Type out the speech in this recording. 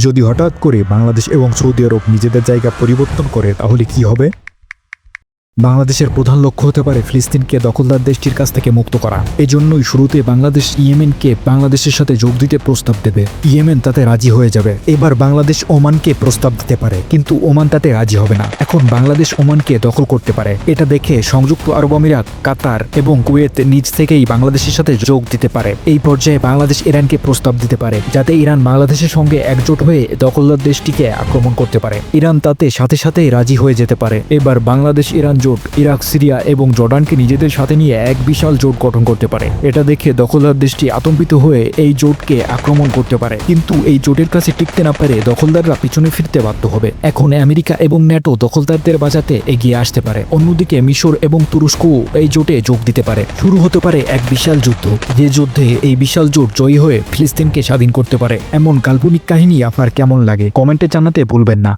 যদি হঠাৎ করে বাংলাদেশ এবং সৌদি আরব নিজেদের জায়গা পরিবর্তন করে তাহলে কি হবে? বাংলাদেশের প্রধান লক্ষ্য হতে পারে ফিলিস্তিনকে দখলদার দেশটির কাছ থেকে মুক্ত করা। এজন্যই শুরুতে বাংলাদেশ ইয়েমেনকে বাংলাদেশের সাথে যোগ দিতে প্রস্তাব দেবে। ইয়েমেন তাতে রাজি হয়ে যাবে। এবার বাংলাদেশ ওমানকে প্রস্তাব দিতে পারে, কিন্তু ওমান তাতে রাজি হবে না। এখন বাংলাদেশ ওমানকে দখল করতে পারে। এটা দেখে সংযুক্ত আরব আমিরাত, কাতার এবং কুয়েত নিজ থেকেই বাংলাদেশের সাথে যোগ দিতে পারে। এই পর্যায়ে বাংলাদেশ ইরানকে প্রস্তাব দিতে পারে, যাতে ইরান বাংলাদেশের সঙ্গে একজোট হয়ে দখলদার দেশটিকে আক্রমণ করতে পারে। ইরান তাতে সাথে সাথেই রাজি হয়ে যেতে পারে। এবার বাংলাদেশ ইরান জোট ইরাক, সিরিয়া এবং জর্ডানকে নিজেদের সাথে নিয়ে এক বিশাল জোট গঠন করতে পারে। এটা দেখে দখলদার দেশটি আতঙ্কিত হয়ে এই জোটকে আক্রমণ করতে পারে। কিন্তু এই জোটের কাছে টিকতে না পারে দখলদাররা পিছনে ফিরতে বাধ্য হবে। এখন আমেরিকা এবং ন্যাটো দখলদারদের বাঁচাতে এগিয়ে আসতে পারে। অন্যদিকে মিশর এবং তুরস্কও এই জোটে যোগ দিতে পারে। শুরু হতে পারে এক বিশাল যুদ্ধ, যে যুদ্ধে এই বিশাল জোট জয়ী হয়ে ফিলিস্তিনকে স্বাধীন করতে পারে। এমন কাল্পনিক কাহিনী আপনার কেমন লাগে? কমেন্টে জানাতে ভুলবেন না।